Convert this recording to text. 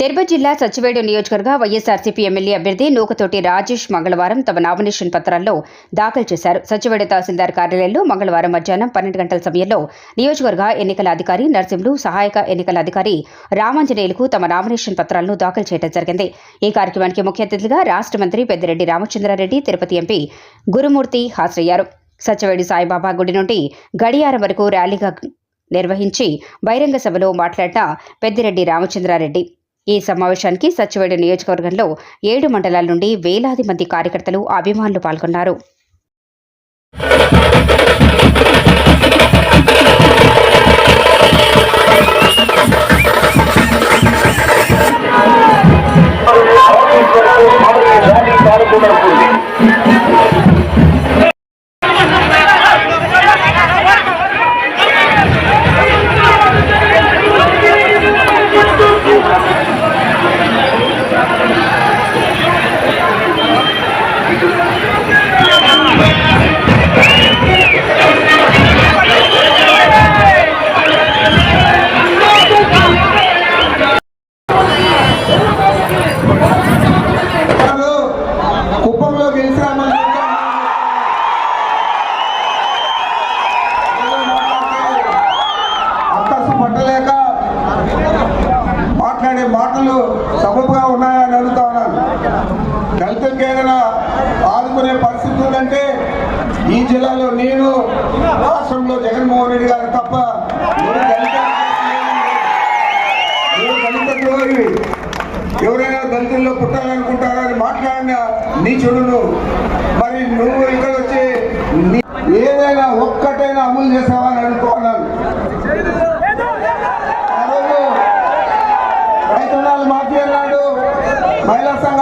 తిరుపతి జిల్లా సచివేడు నియోజకవర్గ వైఎస్ఆర్సీపీ ఎమ్మెల్యే అభ్యర్థి నూకతోటి రాజేష్ మంగళవారం తమ నామినేషన్ పత్రాల్లో దాఖలు చేశారు. సచివేడు తహసీల్దార్ కార్యాలయంలో మంగళవారం మధ్యాహ్నం పన్నెండు గంటల సమయంలో నియోజకవర్గ ఎన్నికల అధికారి నర్సింహులు సహాయక ఎన్నికల అధికారి రామాంజనేయులకు తమ నామినేషన్ పత్రాలను దాఖలు చేయడం జరిగింది. ఈ కార్యక్రమానికి ముఖ్య అతిథిగా రాష్ట్ర మంత్రి పెద్దిరెడ్డి రామచంద్రారెడ్డి తిరుపతి ఎంపీ గురుమూర్తి హాజరయ్యారు. సత్యవేడి సాయిబాబా గుడి నుండి గడియారం వరకు ర్యాలీగా నిర్వహించి బహిరంగ సభలో మాట్లాడిన పెద్దిరెడ్డి రామచంద్రారెడ్డి. ఈ సమావేశానికి సచివేడు నియోజకవర్గంలో ఏడు మండలాల నుండి వేలాది మంది కార్యకర్తలు అభిమానులు పాల్గొన్నారు. మాట్లాడే మాటలు సబబుగా ఉన్నాయని అడుగుతా ఉన్నాను. దళితులకి ఏదైనా ఆదుకునే పరిస్థితి ఉందంటే ఈ జిల్లాలో నేను రాష్ట్రంలో జగన్మోహన్ రెడ్డి గారు తప్ప ఎవరైనా దళితుల్లో పుట్టాలనుకుంటారా అని మాట్లాడిన నీ చెడును మరి నువ్వు ఇక్కడ వచ్చి ఏదైనా ఒక్కటైనా అమలు చేసావా అని Baila San